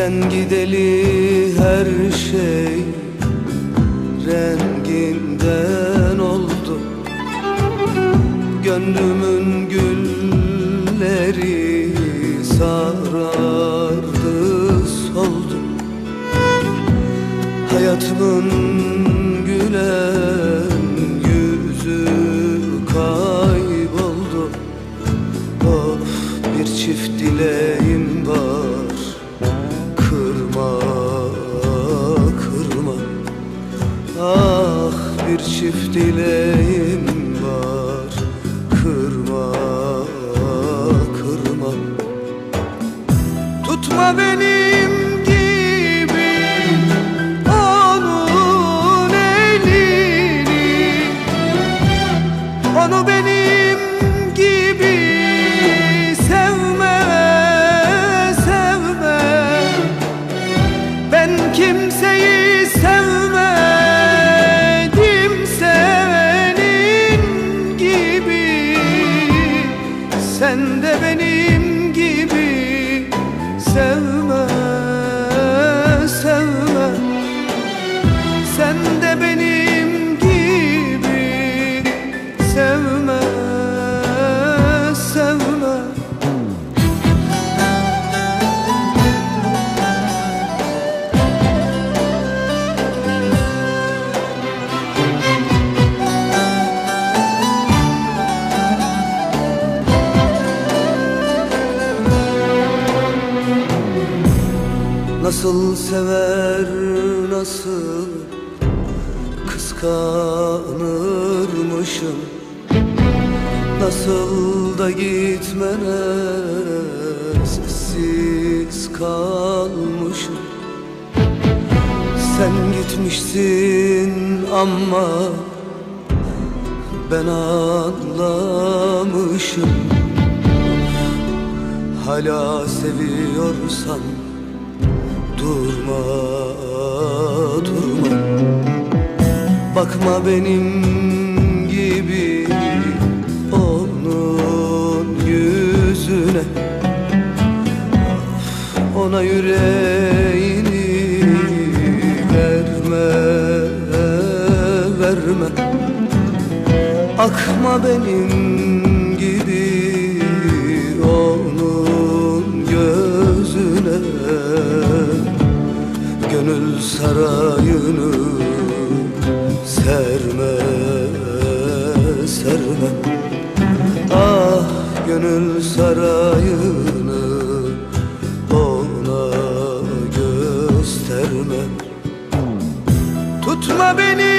Sen gideli her şey renginden oldu. Gönlümün gülleri sarardı soldu. Hayatımın gülen yüzü kayboldu. Of bir çift dileğim çift dileğim var Kırma, kırma. Tutma benim Sen de benim gibi sevme, sevme. Nasıl sever nasıl kıskanırmışım Nasıl da gitmene sessiz kalmışım. Sen gitmişsin ama ben anlamışım. Hala seviyorsan durma Bakma benim gibi onun yüzüne. Ona yüreğini verme, verme. Akma benim gibi onun gözüne. Gönül sarayını serme, serme. Ah gönül sarayını ona gösterme. Tutma benim